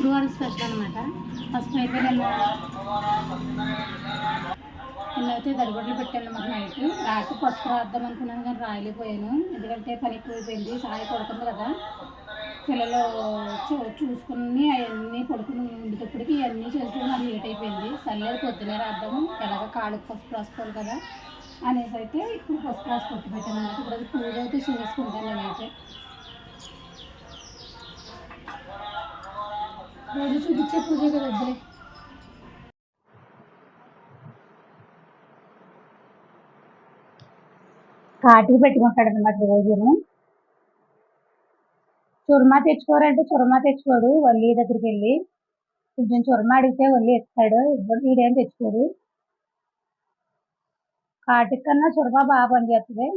శుక్రవారం స్పెషల్ అనమాట ఫస్ట్ అయితే నేను అయితే తడిబొట్లు పెట్టాను అనమాట నైట్. రాత్రి పసుపు రాద్దాం అనుకున్నాను కానీ రాయలేకపోయాను. ఎందుకంటే పని ఎక్కువైపోయింది. సాయి పడుతుంది కదా. పిల్లలు చూ చూసుకుని అవన్నీ పడుకుని ఉండేటప్పటికి ఇవన్నీ చేస్తే నాకు లేట్ అయిపోయింది. సర్లేదు పొద్దునే రాద్దాము. ఎలాగ కాళ్ళకి పసుపు రాసుకోవాలి కదా అనేసి అయితే ఇప్పుడు పసుపు రాసి కొట్టి పెట్టాను అనమాట ఇప్పుడు అది పూజ అయితే చేసుకుంటాను నేనైతే. రోజు చూపించే పూజ కదా కాటికి పెట్టుకుంటాడు అనమాట రోజును. చురమా తెచ్చుకోరంటే చురమా తెచ్చుకోడు వల్లి దగ్గరికి వెళ్ళి. కొంచెం చురమా అడిగితే వల్లి ఇస్తాడు ఇవ్వడు వీడేం తెచ్చుకోడు. కాటికి కన్నా చుర్మా బాగా పనిచేస్తుంది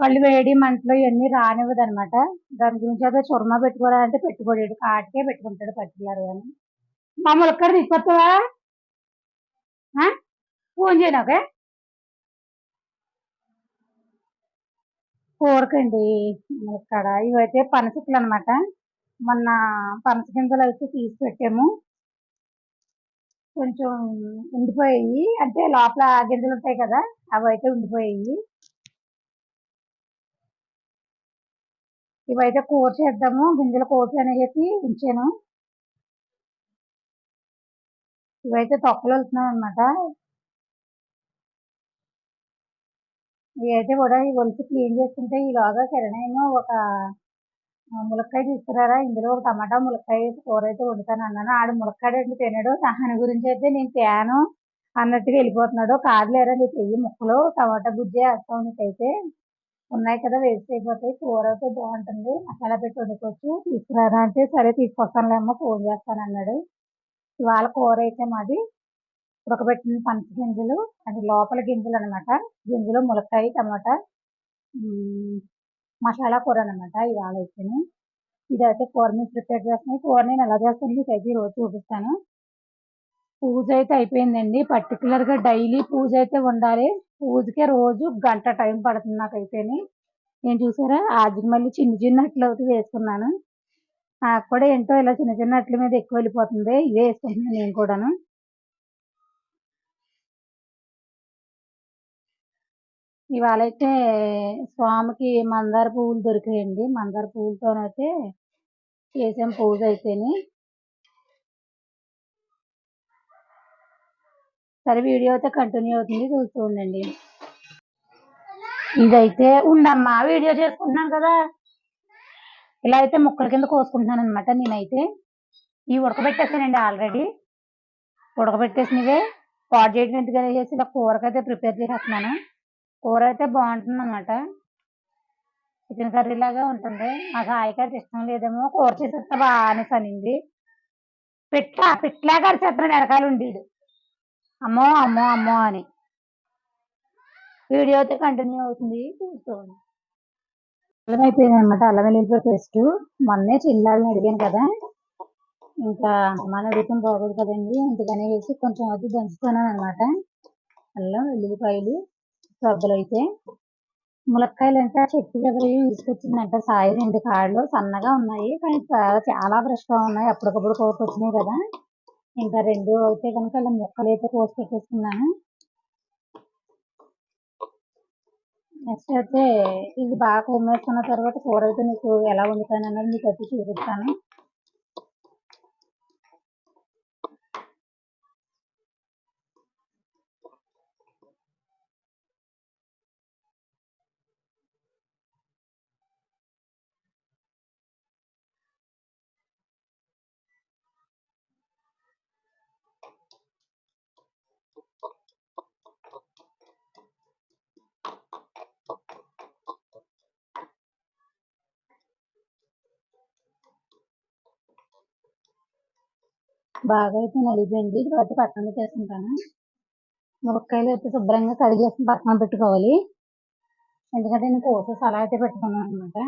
కళ్ళు వేడి మంటలు ఇవన్నీ రానివ్వదు అనమాట దాని గురించి అదే చురమా పెట్టుకోవాలంటే పెట్టుకోలేడు కాటికే పెట్టుకుంటాడు పర్టికులర్ అని మా ములక్కడ తీసుకొస్తావా? ఫోన్ చేయను ఓకే? కూరకండి ఇక్కడ ఇవైతే పనసకులు అనమాట మొన్న పనస గింజలు అయితే తీసి పెట్టాము కొంచెం ఉండిపోయాయి. అంటే లోపల గింజలు ఉంటాయి కదా అవి అయితే ఉండిపోయాయి. ఇవైతే కూర చేద్దాము గింజలు కోసి అనేసి ఉంచాను. ఇవైతే తొక్కలు వెళ్తున్నాయి అనమాట ఇవైతే కూడా ఈ ఒలిసి క్లీన్ చేసుకుంటే ఈలోగా కిరణేమో ఒక ములక్కాయ తీసుకురారా ఇందులో ఒక టమాటా ములక్కాయ వేసి కూర అయితే వండుతాను అన్నాను. ఆడు ములక్కాడు ఏంటి తినడు. దాని గురించి అయితే నేను తేను. అన్నట్టుగా వెళ్ళిపోతున్నాడు. కాదులేరా నీకు వెయ్యి ముక్కలు టమాటా గుజ్జే వేస్తాం నీకైతే. ఉన్నాయి కదా వేస్ట్ అయిపోతాయి. కూర అయితే బాగుంటుంది. మసాలా పెట్టి వండుకోవచ్చు. తీసుకురారా అంటే సరే తీసుకొస్తానులేమ్మా ఫోన్ చేస్తాను అన్నాడు. ఇవాళ కూర అయితే మాది ఉడకబెట్టిన పంచ గింజలు అది లోపల గింజలు అనమాట గింజలు ములక్కాయ టమాటా మసాలా కూర అనమాట ఇవాళ అయితేనే. ఇదైతే కూర మీద ప్రిపేర్ చేస్తున్నాయి కూర నేను ఎలా చేస్తాను మీకు అయితే ఈరోజు చూపిస్తాను. పూజ అయితే అయిపోయిందండి. పర్టికులర్గా డైలీ పూజ అయితే ఉండాలి. పూజకే రోజు గంట టైం పడుతుంది నాకైతేని. నేను చూసారా? ఆజికి మళ్ళీ చిన్న చిన్న అట్లు ఒకటి వేసుకున్నాను. నాకు కూడా ఏంటో ఇలా చిన్న చిన్న అట్ల మీద ఎక్కువ వెళ్ళిపోతుంది. ఇవే వేసుకుంటున్నాను నేను కూడాను. ఇవాళ అయితే స్వామికి మందార పువ్వులు దొరికాయండి. మందార పువ్వులతోనైతే చేసాం పూజ అయితేనే. సరే వీడియో అయితే కంటిన్యూ అవుతుంది చూస్తూ ఉండండి. ఇదైతే ఉండమ్మా వీడియో చేసుకుంటున్నాను కదా. ఇలా అయితే ముక్కల కింద కోసుకుంటున్నాను అనమాట నేనైతే. ఇవి ఉడకబెట్టేసానండి ఆల్రెడీ ఉడకబెట్టేసినవే పాడు చేయడం ఎందుకని చేసి ఇలా కూరకైతే ప్రిపేర్ చేసేస్తున్నాను. కూర అయితే బాగుంటుంది అనమాట చికెన్ కర్రీ లాగా ఉంటుంది. మా అయితే ఇష్టం లేదేమో కూర చేసేస్తా బాగా అనేసి అనింది పిట్ల పిట్లాగా అరిచేస్తున్నాడు వెనకాల ఉండేది అమ్మో అమ్మో అమ్మో అని. వీడియో అయితే కంటిన్యూ అవుతుంది. చూసుకోండి. అల్లం అయిపోయింది అనమాట అల్లం వెల్లుల్లిపాయ పేస్ట్ మొన్నే చిల్లాలని అడిగాను కదా. ఇంకా మన అడుగుతాం బాగోదు కదండి. అందుకని వేసి కొంచెం అది దంచుతున్నాను అనమాట అల్లం వెల్లుల్లిపాయలు సబ్బులు అయితే. ములక్కాయలు అంటే చెట్టు దగ్గర తీసుకొచ్చిందంట. సాయి రెండు కాళ్ళు సన్నగా ఉన్నాయి. కానీ చాలా చాలా గా ఉన్నాయి. అప్పటికప్పుడు కోసుకొచ్చినాయి కదా. ఇంకా రెండు అయితే కనుక ఇలా ముక్కలు అయితే కోసి పెట్టేసుకున్నాను. నెక్స్ట్ అయితే ఇది బాగా కుమ్మేసుకున్న తర్వాత కూర అయితే నీకు ఎలా వండుతాను అనేది మీకు అయితే చూపిస్తాను. బాగా అయితే నలిగిపోయింది తర్వాత పక్కన పెట్టేసుకుంటాను ములక్కాయలు అయితే శుభ్రంగా కడిగేసి పక్కన పెట్టుకోవాలి. ఎందుకంటే నేను కోసేసి అలా అయితే పెట్టుకున్నాను అనమాట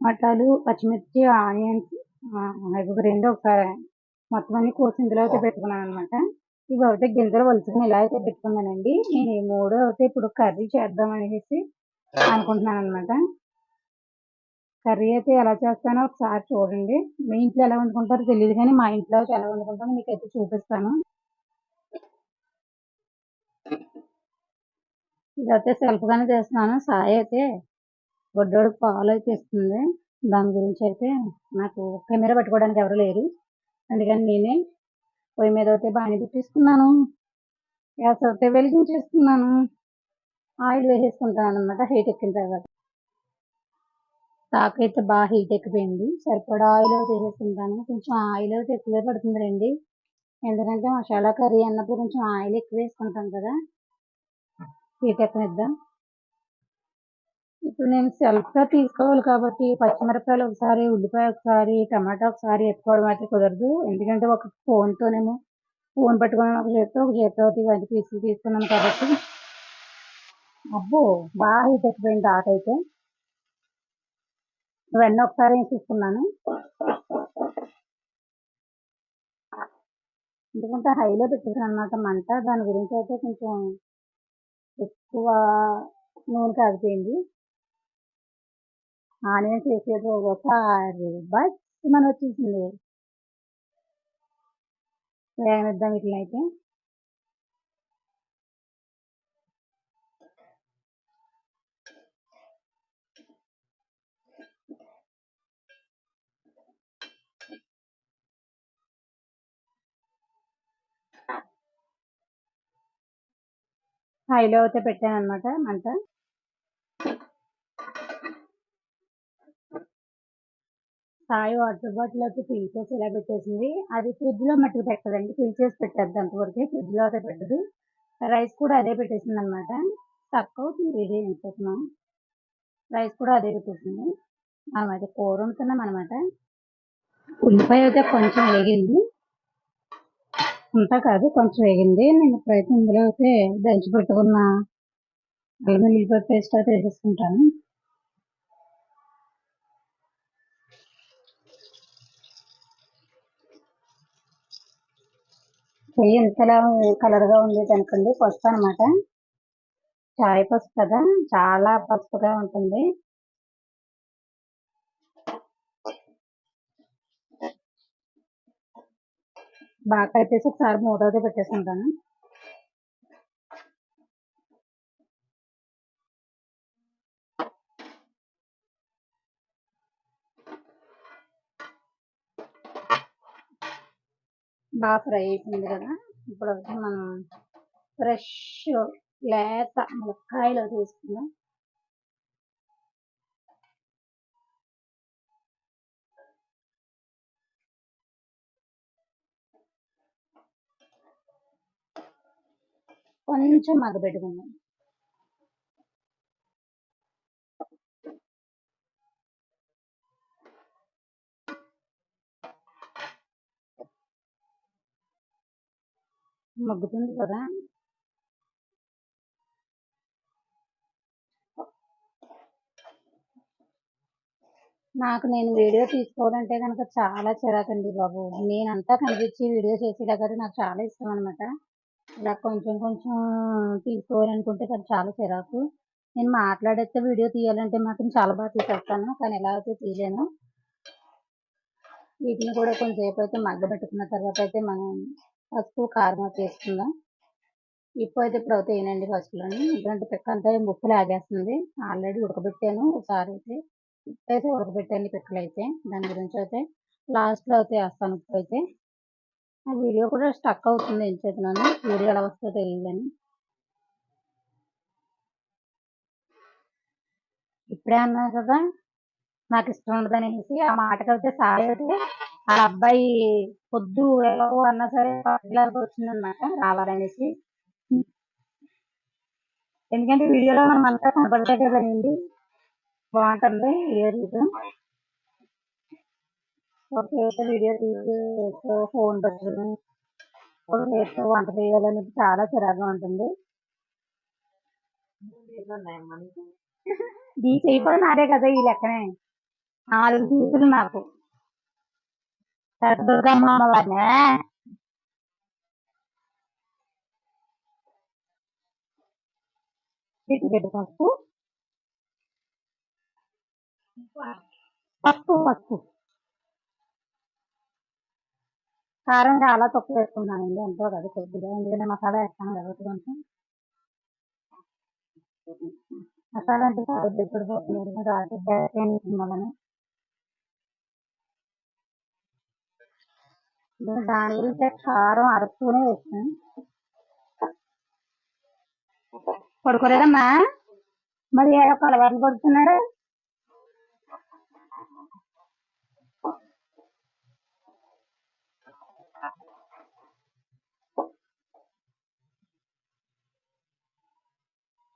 టమాటాలు పచ్చిమిర్చి ఆనియన్స్ ఇవి రెండు ఒకసారి మొత్తం అన్ని కోసి ఇందులో అయితే పెట్టుకున్నాను అనమాట ఇవి అయితే గింజలు వలుచుకుని ఇలా అయితే పెట్టుకున్నానండి. నేను ఈ మూడు అయితే ఇప్పుడు కర్రీ చేద్దాం అనేసి అనుకుంటున్నాను అనమాట కర్రీ అయితే ఎలా చేస్తానో ఒకసారి చూడండి. మీ ఇంట్లో ఎలా వండుకుంటారో తెలియదు కానీ మా ఇంట్లో అయితే ఎలా వండుకుంటానో మీకు అయితే చూపిస్తాను. ఇదైతే సెల్ఫ్ గానే చేస్తున్నాను. సాయి అయితే గొడ్డోడికి పాలు అయితే ఇస్తుంది. దాని గురించి అయితే నాకు కెమెరా పెట్టుకోవడానికి ఎవరు లేరు. అందుకని నేనే పొయ్యి మీద అయితే బాగానే పెట్టేసుకున్నాను. గ్యాస్ అయితే వెలిగించేస్తున్నాను ఆయిల్ వేసేసుకుంటాను అనమాట హీట్ ఎక్కిన తర్వాత. స్టాక్ అయితే బాగా హీట్ ఎక్కిపోయింది. సరిపడా ఆయిల్ అయితే వేసేసుకుంటాను. కొంచెం ఆయిల్ అయితే ఎక్కువే పడుతుంది రండి ఎందుకంటే మసాలా కర్రీ అన్నప్పుడు కొంచెం ఆయిల్ ఎక్కువ వేసుకుంటాం కదా. హీట్ ఎక్కనిద్దాం? ఇప్పుడు నేను సెల్ఫ్గా తీసుకోవాలి కాబట్టి పచ్చిమిరపకాయలు ఒకసారి ఉల్లిపాయ ఒకసారి టమాటా ఒకసారి ఎత్తుకోవడం అయితే కుదరదు. ఎందుకంటే ఒక ఫోన్తోనేమో ఫోన్ పట్టుకుని ఒక చేతితో ఒక చేతితో ఇవన్నీ పీసులు తీసుకున్నాను కాబట్టి. అబ్బో బాగా హీట్ ఎక్కిపోయింది ఆట అయితే. ఇవన్నీ ఒకసారి తీసుకున్నాను. ఎందుకంటే హైలో పెట్టాను అనమాట మంట. దాని గురించి అయితే కొంచెం ఎక్కువ నూనె కాగిపోయింది. ఆనియన్స్ చేసేదో ఒకసారి బస్ మన వచ్చేసింది. వేగనిద్దాం ఇట్లయితే అయితే. హైలో అయితే పెట్టాను అనమాట మంట. సాయి వాటర్ బాటిల్ అయితే ఫిల్ చేసి ఇలా పెట్టేసింది అది ఫ్రిడ్జ్లో మట్టుకు పెట్టదండి ఫిల్ చేసి పెట్టద్దు అంతవరకు ఫ్రిడ్జ్లో అయితే పెట్టదు. రైస్ కూడా అదే పెట్టేసింది అనమాట తక్కువ రెడీ అయిపోతున్నాం రైస్ కూడా అదే పెట్టేసింది. మనం అయితే కూర వండుతున్నాం అనమాట ఉల్లిపాయ అయితే కొంచెం వేగింది. అంతా కాదు కొంచెం వేగింది. నేను ఇప్పుడైతే ఇందులో అయితే దంచి పెట్టుకున్న అల్లం ఉల్లిపాయ పేస్ట్ అయితే వేసేసుకుంటాను. చెయ్యి ఎంతలా కలర్గా ఉంది అనుకోండి పసుపు అనమాట చాయ్ పసుపు కదా చాలా పసుపుగా ఉంటుంది. బాగా కలిపేసి ఒకసారి మూడోది పెట్టేసుకుంటాను. బాగా ఫ్రై అయిపోయింది కదా. ఇప్పుడు మనం ఫ్రెష్ లేత ములక్కాయలు తీసుకుందాం. కొంచెం మగ్గబెట్టుకుందాం. మగ్గుతుంది కదా. నాకు నేను వీడియో తీసుకోవాలంటే కనుక చాలా చిరాకండి బాబు. నేనంతా కనిపించి వీడియో చేసేలాగా నాకు చాలా ఇష్టం అనమాట ఇలా కొంచెం కొంచెం తీసుకోవాలనుకుంటే కానీ చాలా చిరాకు. నేను మాట్లాడేస్తే వీడియో తీయాలంటే మాత్రం చాలా బాగా తీసేస్తాను కానీ ఎలా అయితే తీయలేను. వీటిని కూడా కొంచెంసేపు అయితే మగ్గబెట్టుకున్న తర్వాత అయితే మనం పసుపు కారం అయితే వేసుకుందాం. ఇప్పుడు అయితే ఇప్పుడు అవుతాయి వేయనండి ఫస్ట్లోని ఎందుకంటే పిక్క అంతా ముక్కలు ఆగేస్తుంది. ఆల్రెడీ ఉడకబెట్టాను. ఒకసారి అయితే ఇప్పుడైతే ఉడకబెట్టాను పిక్కలు అయితే. దాని గురించి అయితే లాస్ట్లో అయితే వేస్తాను ఉప్పు అయితే ఆ వీడియో కూడా స్టక్ అవుతుంది ఏం చేస్తున్నాను. వీడియో ఎలా వస్తుందో తెలియదని ఇప్పుడే అన్నారు కదా నాకు ఇష్టం ఉండదు అనేసి ఆ మాటకి అయితే అయితే ఆ అబ్బాయి పొద్దు ఎలా అన్నా సరే పిల్లలకి వచ్చిందనమాట రావాలనేసి. ఎందుకంటే వీడియోలో మనం అంతా కనపడతాయి కదండి. బాగుంటుంది వీడియో ఓకే వీడియో తీసి ఫోన్ పెట్టుకుని రేపు వంట చేయాలని చాలా చిరాగా ఉంటుంది. ఈ చేయకపోతే నాదే కదా ఈ లెక్కనే. నాలుగు పీసులు నాకు. దుర్గమ్మ అమ్మవారినే చిటికెడు పసుపు. పసుపు పసుపు. కారం చాలా తక్కువ వేసుకున్నానండి ఎంతో కదా కొద్దిగా. ఎందుకంటే మసాలా వేస్తాను కాబట్టి కొంచెం. మసాలా అంటే కాదు ఇప్పుడు పోతుంది రాత్రి తినాలని దాని గురించి కారం అరుస్తూనే వేస్తాను పడుకోలేదమ్మా? మరి ఏదో కలవాట్లు పడుతున్నాడు.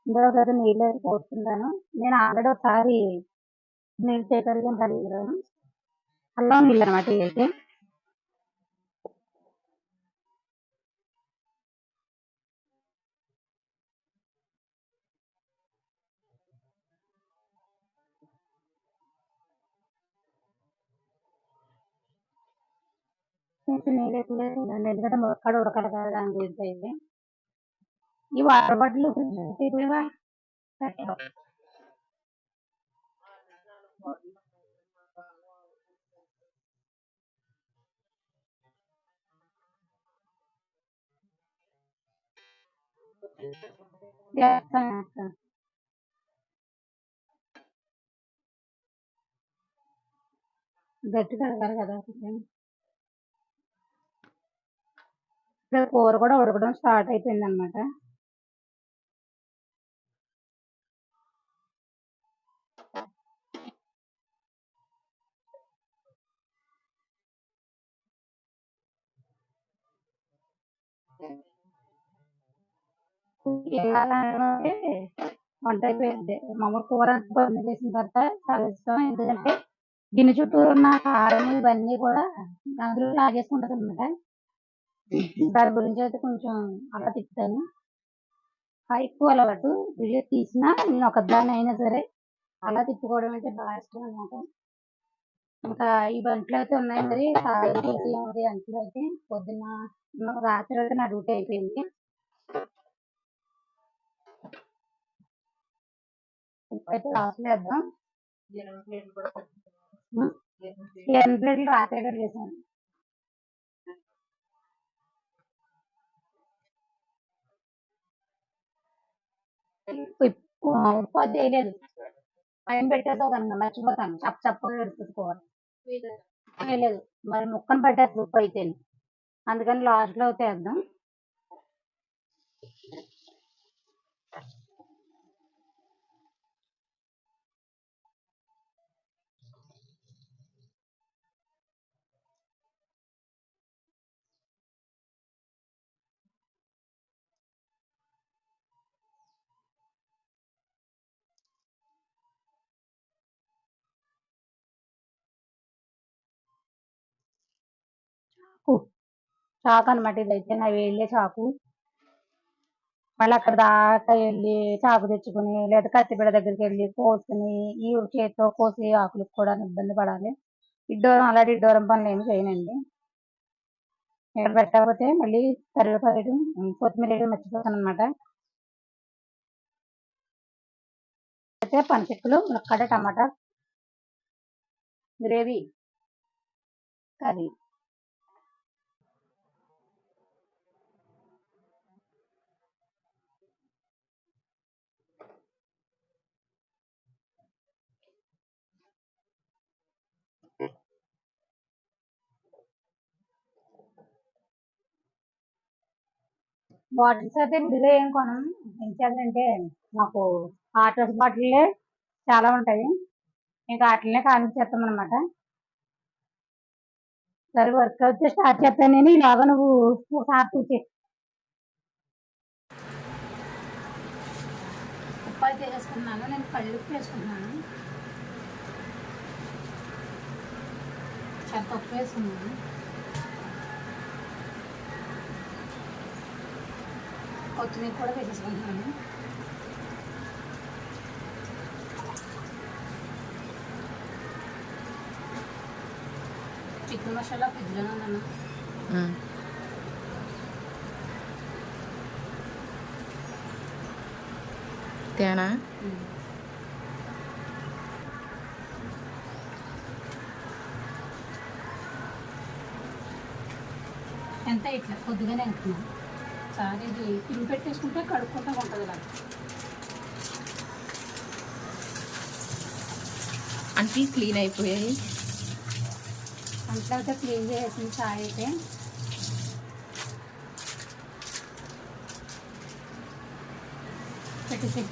ఇందులో కదా నీళ్ళు పోస్తున్నాను. నేను ఆల్రెడీ ఒకసారి నీళ్ళు చేకరిగా కలిగాను అల్లం నీళ్ళు అనమాట అయితే. కొంచెం నీళ్ళు ఎక్కువ ఎందుకంటే కదా దాని గురించి ఈ వాటర్ బాటిల్ ఇవ్వవా వేస్తాను గట్టి కడగాలి కదా కొంచెం ఇక్కడ కూర కూడా ఉడకడం స్టార్ట్ అయిపోయింది అనమాట వంట అయిపోయింది. మామూలు కూర బంద్ చేసిన తర్వాత చాలా ఇష్టం. ఎందుకంటే గిన్నె చుట్టూ ఉన్న కారం ఇవన్నీ కూడా అందులో లాగేసుకుంటుంది అనమాట దాని గురించి అయితే కొంచెం అలా తిప్పుతాను. ఎక్కువ అలవాటు వీడియో తీసినా నేను ఒకదాన్ని అయినా సరే అలా తిప్పుకోవడం అయితే బాగా ఇష్టం అనమాట ఇంకా ఈ బంట్లు అయితే ఉన్నాయి మరి. అంట్లు అయితే. పొద్దున్న రాత్రి అయితే నా డ్యూటీ అయిపోయింది. అయితే లాస్ట్ వేద్దాం ఎన్ని ప్లేట్లు రాత్రి చేశాను. ఉప్పు అది వేయలేదు పైన పెట్టేదో కనుక మర్చిపోతాను. చప్ప చప్పగా వేయలేదు మరి ముక్కను పట్టేస్తుంది ఉప్పు అయితే అందుకని లాస్ట్లో వేద్దాం చాకు. చాకు అనమాట ఇదైతే నా వెళ్ళే చాకు. మళ్ళీ అక్కడ దాకా వెళ్ళి చాకు తెచ్చుకుని లేదా కత్తిపీడ దగ్గరికి వెళ్ళి కోసుకుని ఈ చేతితో కోసి ఆకులకు కూడా ఇబ్బంది పడాలి. ఇడ్డోరం అలాంటి ఇడ్డోరం పనులు ఏమి చేయనండి. ఇక్కడ పెట్టకపోతే మళ్ళీ కరివేపాకు కొత్తిమీర వేయడం మర్చిపోతాను అనమాట అయితే పనిచెక్కులు మునక్కాడ టమాటా గ్రేవీ కర్రీ. బాటిల్స్ అయితే ఇందులో ఏం కొనం ఎందుకంటే మాకు ఆటోస్ బాటిల్లే చాలా ఉంటాయి. ఇంకా వాటినే చేస్తాం అనమాట సరే వర్క్ అయితే స్టార్ట్ చేస్తాను నేను. ఇలాగా నువ్వు ఒకసారి చూసి ఉప్పాయి అయితే నేను కళ్ళు ఉప్పు వేసుకున్నాను. చెత్త ఉప్పు వేసుకున్నాను. కొత్తిమీర కూడా వేసేసుకుంటున్నాను చికెన్ మసాలా ఫ్రిడ్జ్లోనే ఉందన్న. తేనా? ఎంత ఇట్లా కొద్దిగానే వెళ్తున్నాం సార్ ఇది పిన్ పెట్టేసుకుంటే కడుక్కుంటా ఉంటుంది ఇలా అంటే క్లీన్ అయిపోయాయి. అయితే క్లీన్ చేసేసింది చాయ్ అయితే. పెట్టేసి.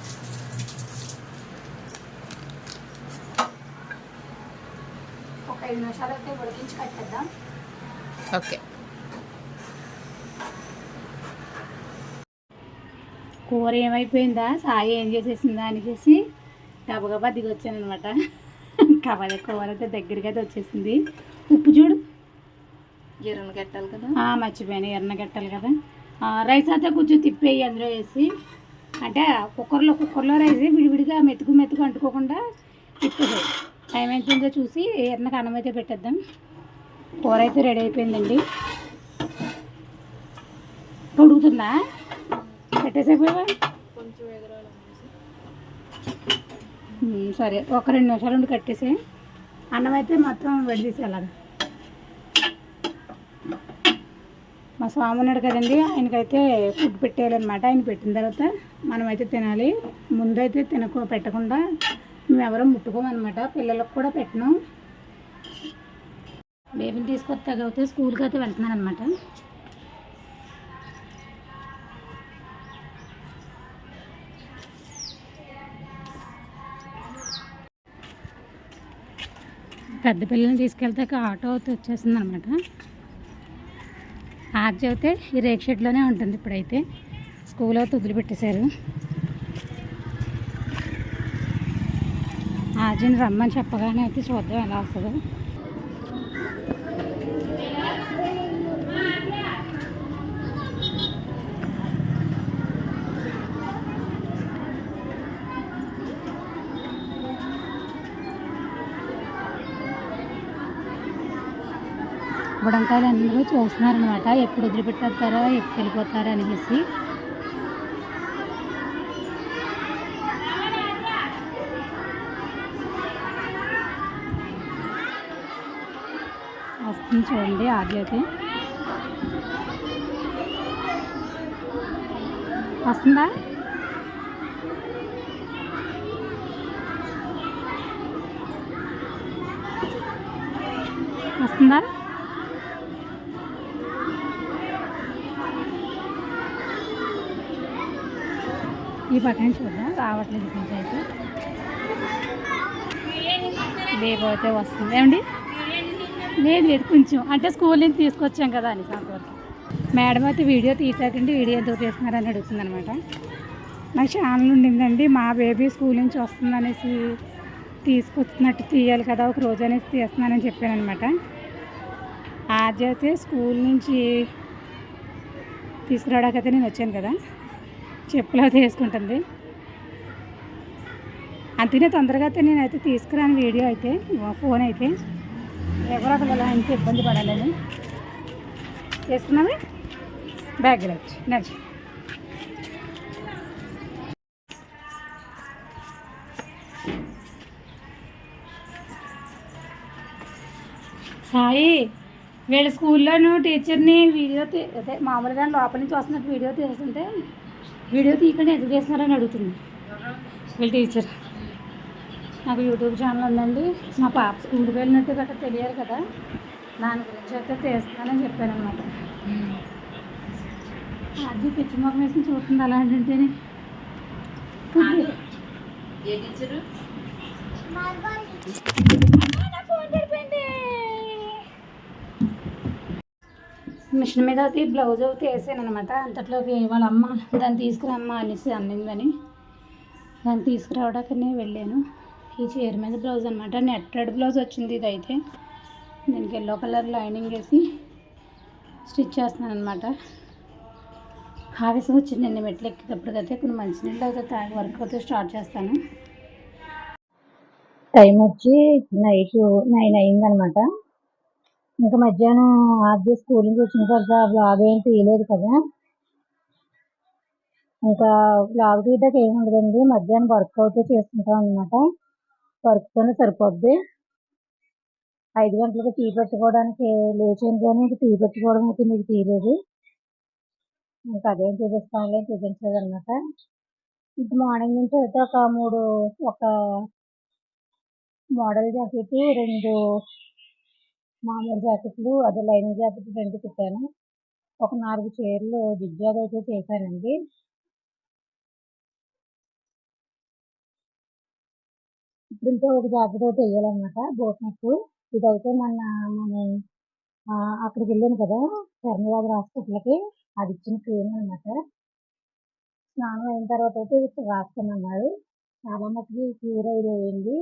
ఒక ఐదు నిమిషాలు అయితే ఉడికించి కట్టేద్దాం. ఓకే. కూర ఏమైపోయిందా? సాయి ఏం చేసేసిందా అని చేసి గబగబా దిగి వచ్చాను అనమాట కాబట్టి కూర అయితే దగ్గరికి అయితే వచ్చేసింది. ఉప్పు చూడు. జీరణ కట్టాలి కదా? మర్చిపోయాను. ఎర్ర గట్టాలి కదా. రైస్ అయితే కొంచెం తిప్పేయి అందులో వేసి. అంటే కుక్కర్లో కుక్కర్లో రైస్ విడివిడిగా మెతుకు మెతుకు అంటుకోకుండా తిప్పేది టైం ఎంతుందో చూసి ఎర్రకి అన్నం అయితే పెట్టేద్దాం. కూర అయితే రెడీ అయిపోయిందండి. ఉడుకుతుందా పెట్టేసేపోయావా కొంచెం hmm, సరే ఒక రెండు నిమిషాలు ఉండి కట్టేసి. అన్నం అయితే మొత్తం వెడితీసి అలాగా మా స్వామి ఉన్నాడు కదండి ఆయనకైతే ఫుడ్ పెట్టేయాలన్నమాట. ఆయన పెట్టిన తర్వాత మనమైతే తినాలి. ముందైతే తినకో పెట్టకుండా మేము ముట్టుకోమన్నమాట. పిల్లలకు కూడా పెట్టను. బేబీని తీసుకొస్తాగైతే స్కూల్కి అయితే వెళ్తున్నాను అనమాట పెద్ద పిల్లల్ని తీసుకెళ్తే ఆటో అయితే వచ్చేసింది అనమాట ఆర్జీ అయితే ఈ రేక్ షెడ్లోనే ఉంటుంది ఇప్పుడైతే. స్కూల్ అయితే వదిలిపెట్టేశారు ఆర్జీని రమ్మని చెప్పగానే అయితే చూద్దాం ఎలా వస్తుందో. బుడంకాయలు అందరూ చూస్తున్నారనమాట ఎప్పుడు వదిలిపెట్టేస్తారో ఎప్పుడు వెళ్ళిపోతారో అనేసి. వస్తుంది చూడండి ఆది అయితే. వస్తుందా ఈ పక్కన చూద్దాం. రావట్లేదు కొంచెం అయితే. రేపు అయితే వస్తుంది. ఏమండి? లేదు లేదు కొంచెం. అంటే స్కూల్ నుంచి తీసుకొచ్చాం కదా అని అంతవరకు మేడం అయితే వీడియో తీసాకండి వీడియో ఎందుకు తీస్తున్నారని అడుగుతుంది అనమాట నాకు ఛానల్ ఉండిందండి మా బేబీ స్కూల్ నుంచి వస్తుందనేసి తీసుకొచ్చినట్టు తీయాలి కదా ఒక రోజు అనేసి తీస్తున్నానని చెప్పాను అనమాట ఆది అయితే స్కూల్ నుంచి తీసుకురావడానికైతే నేను వచ్చాను కదా. చెప్పులో తీసుకుంటుంది వేసుకుంటుంది తొందరగా అయితే నేనైతే తీసుకురాను వీడియో అయితే ఫోన్ అయితే. ఎవరో ఒకరు ఇంత ఇబ్బంది పడాలని చేసుకున్నామే బ్యాగ్ వచ్చి నడిచి సాయి వీళ్ళ స్కూల్లోను టీచర్ని వీడియో తీ అదే మామూలుగా లోపల నుంచి వస్తున్నట్టు వీడియో తీస్తుంటే వీడియో తీయకుండా ఎందుకు చేస్తున్నారని అడుగుతుంది. వీళ్ళ టీచర్. నాకు యూట్యూబ్ ఛానల్ ఉందండి. మా పాప స్కూల్కి వెళ్ళినట్టు గట్రా తెలియాలి కదా. దాని గురించి అయితే తీస్తున్నానని చెప్పాను అనమాట అది పిచ్చి మొక్క వేసి చూస్తుంది అలా అంటుంటేనే ఏ టీచరు? మిషన్ మీద అయితే బ్లౌజ్ అయితే వేసాను అనమాట అంతట్లోకి వాళ్ళ అమ్మ దాన్ని తీసుకురమ్మ అనేసి అన్నిందని. దాన్ని తీసుకురావడానికి వెళ్ళాను. ఈ చీర మీద బ్లౌజ్ అనమాట నెట్టెడ్ బ్లౌజ్ వచ్చింది ఇది అయితే దీనికి ఎల్లో కలర్ లైనింగ్ వేసి స్టిచ్ చేస్తున్నాను అనమాట ఆవేశం వచ్చింది నేను మెట్లు ఎక్కేటప్పటికైతే కొన్ని మంచినీళ్ళు అయితే తాగి వర్క్ అయితే స్టార్ట్ చేస్తాను. టైం వచ్చి నైట్ నైన్ అయిందనమాట ఇంకా మధ్యాహ్నం ఆద్య స్కూల్ నుంచి వచ్చిన తర్వాత బ్లాగ్ ఏం తీయలేదు కదా. ఇంకా బ్లాగ్ తీయడానికి ఏమి ఉండదండి మధ్యాహ్నం వర్క్ అవుతే చేసుకుంటాం అనమాట వర్క్తోనే సరిపోద్ది. ఐదు గంటలకు టీ పెట్టుకోవడానికి లేచాను కానీ ఇంక టీ పెట్టుకోవడం అయితే మీకు తీయలేదు. ఇంకా అదేం చూపిస్తానులే చూపించలేదు అనమాట ఇంక మార్నింగ్ నుంచి అయితే ఒక మూడు ఒక మోడల్ జాకెట్ రెండు మామూలు జాకెట్లు అదే లైనింగ్ జాకెట్ రెండు కుట్టాను. ఒక నాలుగు చీరలు జిగ్జాగ్ అయితే చేశానండి. ఇప్పుడు ఇంకా ఒక జాకెట్ అయితే వేయాలన్నమాట బోట్ నెక్. ఇదైతే మొన్న మన అక్కడికి వెళ్ళాను కదా ధర్మవాద హాస్పిటల్కి. అది ఇచ్చిన క్రీమ్ అనమాట స్నానం అయిన తర్వాత అయితే ఇది చాలా మటుకు క్యూర్ అయిపోయింది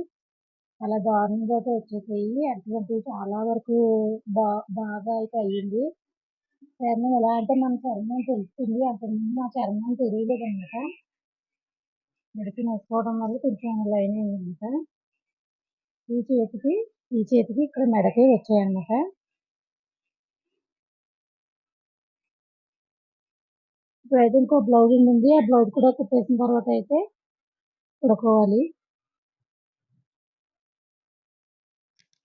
చాలా దారుణంగా అయితే వచ్చేసాయి. అటువంటి చాలా వరకు బా బాగా అయితే అయ్యింది. చర్మం ఎలా అంటే మన చర్మం తెలుస్తుంది. అంతకుముందు నా చర్మం తెలియలేదు అనమాట మెడిసిన్ వేసుకోవడం వల్ల కొంచెం లైన్ అయింది అనమాట ఈ చేతికి ఈ చేతికి ఇక్కడ మెడకి వచ్చాయన్నమాట ఇప్పుడైతే ఇంకో బ్లౌజ్ ఉంది ఆ బ్లౌజ్ కూడా కుట్టేసిన తర్వాత అయితే కుడుకోవాలి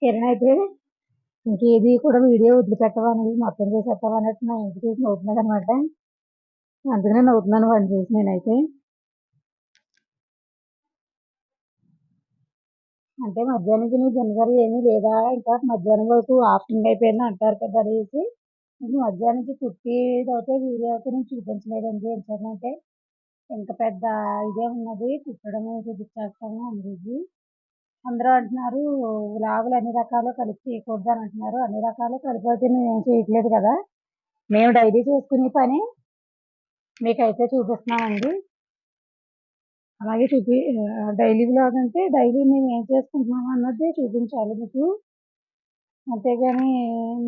కిరణ్ అయితే ఇంకేది కూడా వీడియో వదిలిపెట్టవని మొత్తం చేసేస్తావా నా ఇంటికి చూసి నవ్వుతున్నాడు అనమాట అందుకనే నవ్వుతున్నాను వాడిని చూసి నేనైతే. అంటే మధ్యాహ్నం నీ జనవరి ఏమీ లేదా? ఇంకా మధ్యాహ్నం వరకు ఆఫ్టింగ్ అయిపోయింది అంటారు కదా అనేసి నేను మధ్యాహ్నం నుంచి కుట్టేది అయితే వీడియో అయితే నేను చూపించలేదండి ఏంటంటే ఇంకా పెద్ద ఇదే ఉన్నది. కుట్టడమే చూపించేస్తాము అందరికీ అందరూ అంటున్నారు లాగులు అన్ని రకాలు కలిపి చేయకూడదు అని అంటున్నారు అన్ని రకాలు కలిపి మేము చేయట్లేదు కదా. మేము డైలీ చేసుకునే పని మీకైతే చూపిస్తున్నామండి. అలాగే చూపి డైలీ బ్లాగ్ అంటే డైలీ మేము ఏం చేసుకుంటున్నాం అన్నది చూపించాలి మీకు. అంతేగాని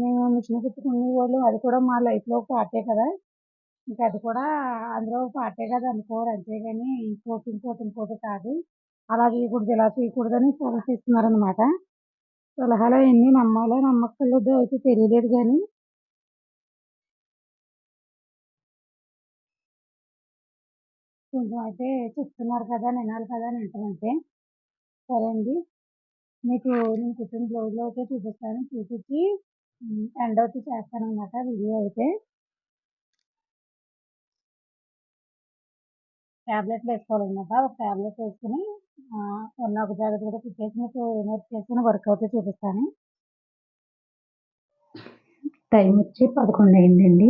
మేము మిషన్ కుట్టుకునే వాళ్ళు అది కూడా మా లైఫ్లో పార్టే కదా. ఇంకా అది కూడా అందులో పార్టే కదా అనుకోరు. అంతేగాని ఇంకోటి ఇంకోటి ఇంకోటి కాదు. అలా చేయకూడదు ఇలా చేయకూడదు అని సలహా ఇస్తున్నారనమాట సలహాలు అవన్నీ నమ్మాలో నమ్మక్కర్లేదో అయితే తెలియలేదు కానీ కొంచెం అయితే చెప్తున్నారు కదా వినాలి కదా అని వింటామంటే సరే అండి. మీకు నేను కుట్టిన బ్లౌజ్లో అయితే చూపిస్తాను. చూపించి ఎండ్ అవుట్ చేస్తాను అనమాట వీడియో అయితే. ట్యాబ్లెట్లు వేసుకోవాలన్నమాట. ఒక ట్యాబ్లెట్ వేసుకుని ఉన్న ఒక జాగ్రత్త కూడా కుట్టేసి మీకు ఏమేమి చేసుకుని వర్క్ అయితే చూపిస్తాను. టైం వచ్చి పదకొండు అయిందండి.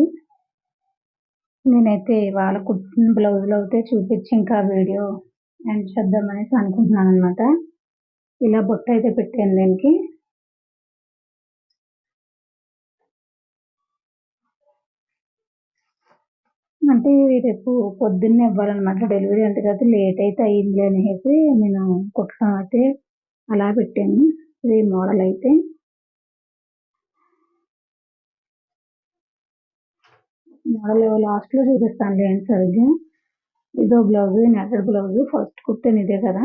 నేనైతే వాళ్ళ కుట్టిన బ్లౌజులు అయితే చూపించి ఇంకా వీడియో ఎండ్ చేద్దామనేసి అనుకుంటున్నాను అనమాట ఇలా బొట్టు అయితే పెట్టాను దీనికి. అంటే రేపు పొద్దున్నే ఇవ్వాలన్నమాట డెలివరీ అంటే కదా లేట్ అయితే అయ్యింది అనేసి నేను కుట్టడం అయితే అలా పెట్టాను. ఇది మోడల్ అయితే. మోడల్ లాస్ట్లో చూపిస్తాను లేండి సరిగ్గా. ఇదో బ్లౌజ్ నెట్టెడ్ బ్లౌజ్ ఫస్ట్ కుట్టాను ఇదే కదా.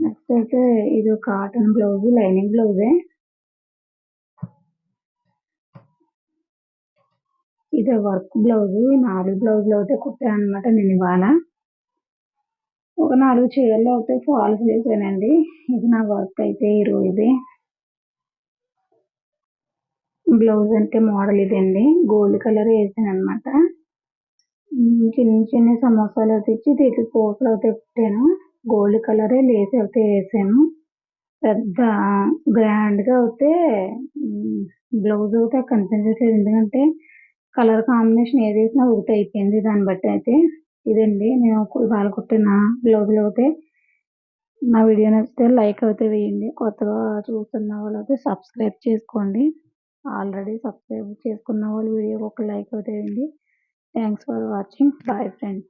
నెక్స్ట్ అయితే ఇది కాటన్ బ్లౌజ్ లైనింగ్ బ్లౌజే. ఇది వర్క్ బ్లౌజ్. నాలుగు బ్లౌజులు అయితే కుట్టాను అనమాట నేను ఇవాళ. ఒక నాలుగు చీరలు అయితే ఫాల్స్ వేసానండి ఇది నా వర్క్ అయితే ఈరోజు బ్లౌజ్ అంటే మోడల్ ఇదండి. గోల్డ్ కలర్ వేసాను అనమాట చిన్న చిన్న సమోసాలు అయితే ఇచ్చి దీనికి కోట్లు అయితే కుట్టాను. గోల్డ్ కలరే లేస్ అయితే వేసాను. పెద్ద గ్రాండ్గా అయితే బ్లౌజ్ అయితే కనిపించట్లేదు. ఎందుకంటే కలర్ కాంబినేషన్ ఏదైతే ఒకటి అయిపోయింది దాన్ని బట్టి అయితే ఇదండి. నేను ఇవాళ కుట్టిన బ్లౌజులు అయితే నా వీడియో నచ్చితే లైక్ అయితే వేయండి. కొత్తగా చూస్తున్న వాళ్ళు అయితే సబ్స్క్రైబ్ చేసుకోండి. ఆల్రెడీ సబ్స్క్రైబ్ చేసుకున్న వాళ్ళు వీడియోకి ఒక లైక్ అయితే వేయండి. Thanks for watching bye friends